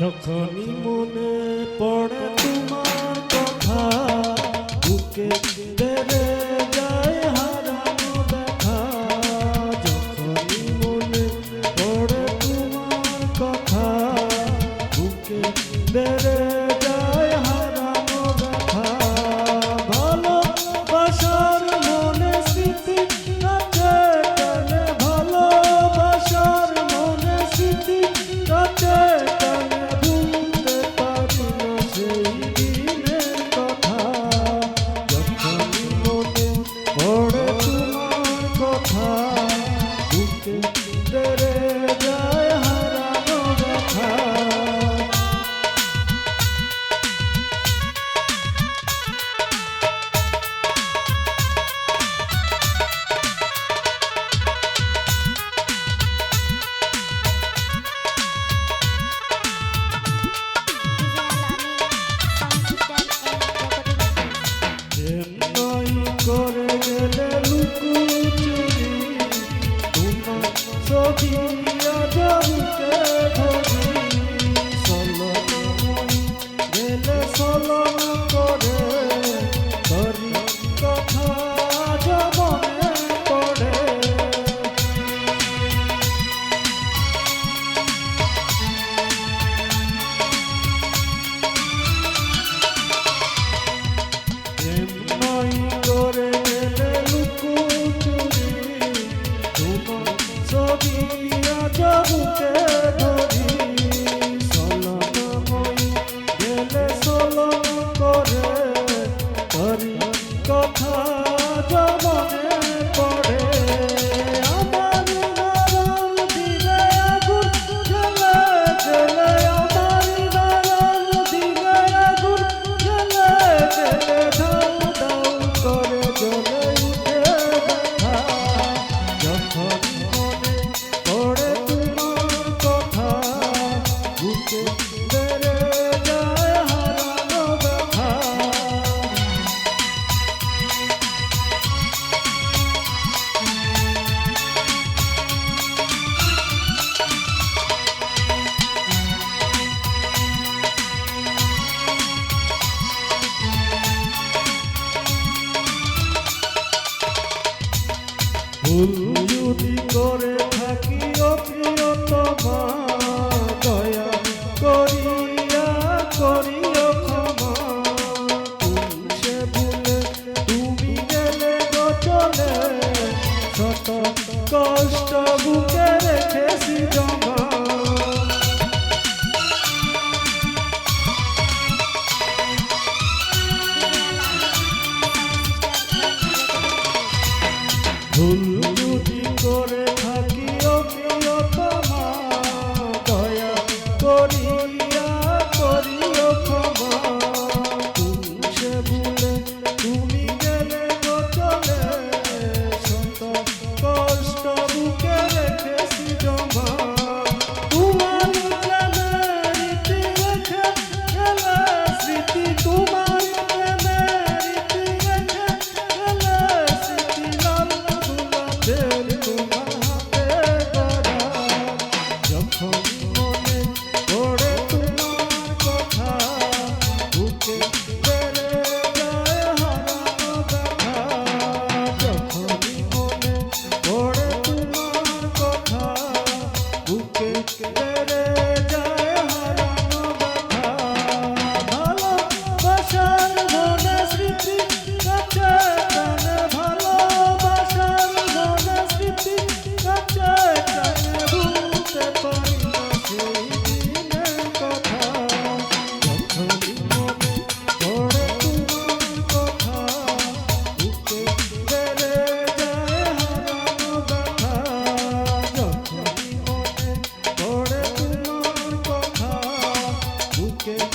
যখনই মনে পড়ে তোমার কথা, বুকে বেড়ে যায় হারানো দেখা যখনই মনে পড়ে তোমার কথা, বুকে বেড়ে কথা ভুল যদি করে থাকি অপ্রিয়তমা। ভুল যদি করে থাকি ও প্রিয়তমা দয়া করিয়া করিও Okay.